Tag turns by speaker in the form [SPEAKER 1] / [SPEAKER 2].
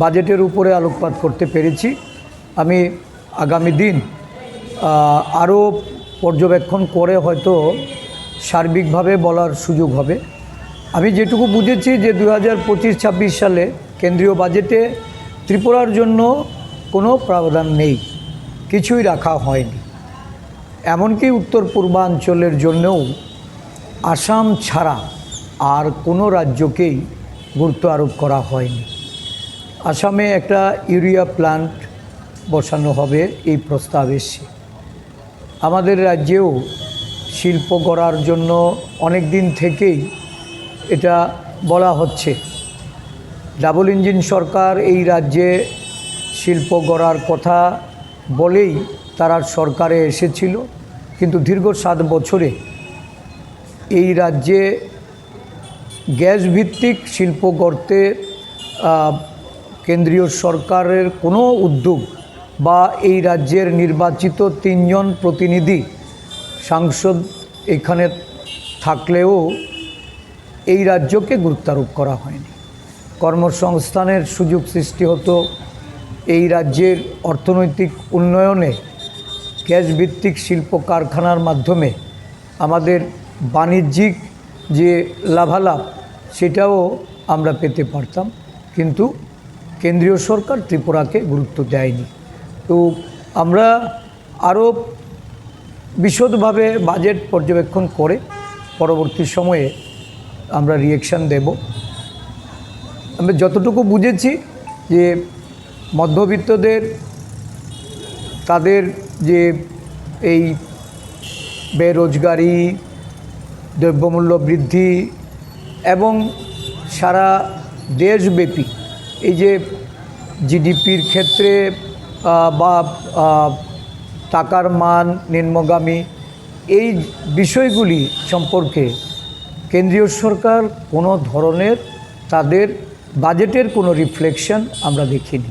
[SPEAKER 1] বাজেটের উপরে আলোকপাত করতে পেরেছি। আমি আগামী দিন আরও পর্যবেক্ষণ করে হয়তো সার্বিকভাবে বলার সুযোগ হবে। আমি যেটুকু বুঝেছি যে দু হাজার পঁচিশ ছাব্বিশ সালে কেন্দ্রীয় বাজেটে ত্রিপুরার জন্য কোনো প্রাবধান নেই, কিছুই রাখা হয়নি। এমনকি উত্তর পূর্বাঞ্চলের জন্যও আসাম ছাড়া আর কোনো রাজ্যকেই গুরুত্ব আরোপ করা হয়নি। আসামে একটা ইউরিয়া প্লান্ট বসানো হবে এই প্রস্তাব এসছে। আমাদের রাজ্যেও শিল্প করার জন্য অনেক দিন থেকেই এটা বলা হচ্ছে। ডাবল ইঞ্জিন সরকার এই রাজ্যে শিল্প গড়ার কথা বলেই তারা সরকারে এসেছিল, কিন্তু দীর্ঘ সাত বছরে এই রাজ্যে গ্যাস ভিত্তিক শিল্প গড়তে কেন্দ্রীয় সরকারের কোনো উদ্যোগ বা এই রাজ্যের নির্বাচিত তিনজন প্রতিনিধি, সাংসদ এখানে থাকলেও এই রাজ্যকে গুরুত্বারোপ করা হয়নি। কর্মসংস্থানের সুযোগ সৃষ্টি হতো এই রাজ্যের অর্থনৈতিক উন্নয়নে। গ্যাস ভিত্তিক শিল্প কারখানার মাধ্যমে আমাদের বাণিজ্যিক যে লাভালাভ সেটাও আমরা পেতে পারতাম। কিন্তু কেন্দ্রীয় সরকার ত্রিপুরাকে গুরুত্ব দেয়নি। তো আমরা আরও বিশদভাবে বাজেট পর্যবেক্ষণ করে পরবর্তী সময়ে আমরা রিয়েকশান দেব। আমরা যতটুকু বুঝেছি যে মধ্যবিত্তদের, তাদের যে এই বেরোজগারি, দ্রব্যমূল্য বৃদ্ধি এবং সারা দেশব্যাপী এই যে জিডিপির ক্ষেত্রে বা টাকার মান, নিম্নগামী, এই বিষয়গুলি সম্পর্কে কেন্দ্রীয় সরকার কোনো ধরনের তাদের বাজেটের কোনো রিফ্লেকশন আমরা দেখিনি।